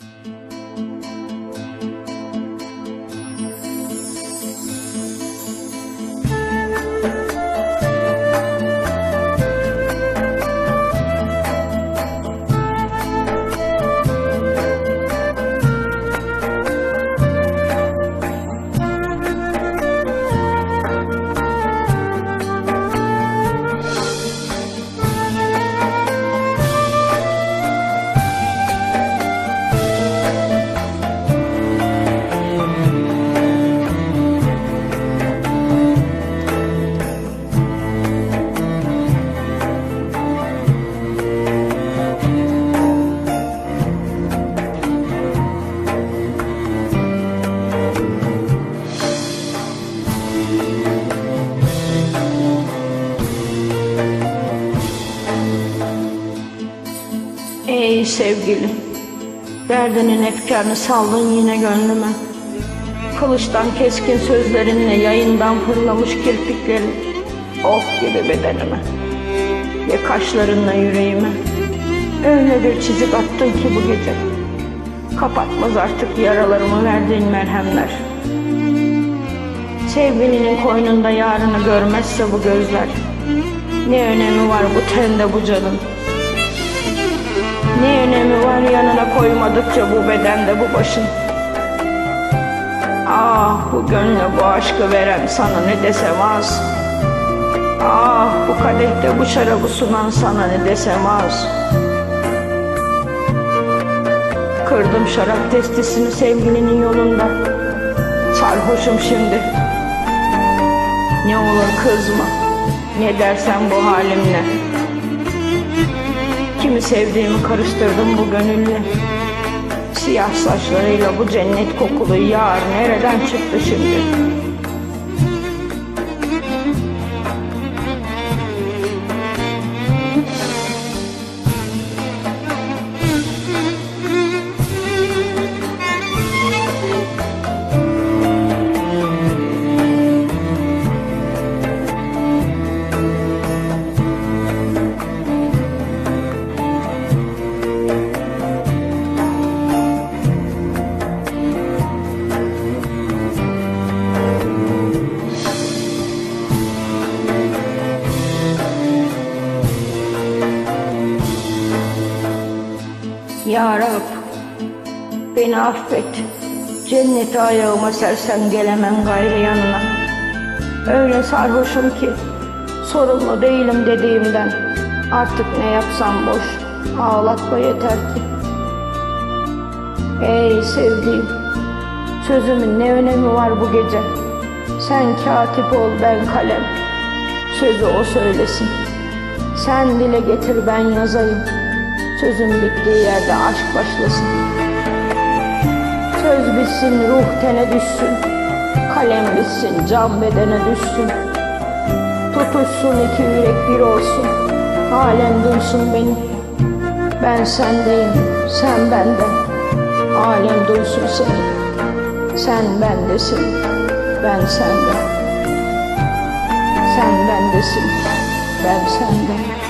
Ey sevgilim, derdinin efkarını saldın yine gönlüme. Kılıçtan keskin sözlerinle yayından fırlamış kirpiklerin oh gibi bedenime. Ve kaşlarınla yüreğime. Öyle bir çizik attın ki bu gece. Kapatmaz artık yaralarımı verdiğin merhemler. Sevgilinin koynunda yarını görmezse bu gözler. Ne önemi var bu tende bu canın? Ne önemi var yanına koymadıkça bu bedende bu başın? Ah bu gönle bu aşkı veren sana ne desem az. Ah bu kadehte bu şarabı sunan sana ne desem az. Kırdım şarap testisini sevgilinin yolunda. Sarhoşum şimdi. Ne olur kızma. Ne dersen bu halimle. Kimi sevdiğimi karıştırdım bu gönülle. Siyah saçlarıyla bu cennet kokulu yar nereden çıktı şimdi? Ya Rab, beni affet. Cennete ayağıma sersem gelemem gayrı yanına. Öyle sarhoşum ki sorumlu değilim dediğimden. Artık ne yapsam boş, ağlatma yeter ki. Ey sevdiğim, sözümün ne önemi var bu gece? Sen katip ol ben kalem, sözü o söylesin. Sen dile getir ben yazayım. Sözün bittiği yerde aşk başlasın. Söz bitsin ruh tene düşsün. Kalem bitsin can bedene düşsün. Tutuşsun iki yürek bir olsun. Alem duysun beni. Ben sendeyim, sen bende. Alem duysun seni. Sen bendesin, ben sende. Sen bendesin, ben sende.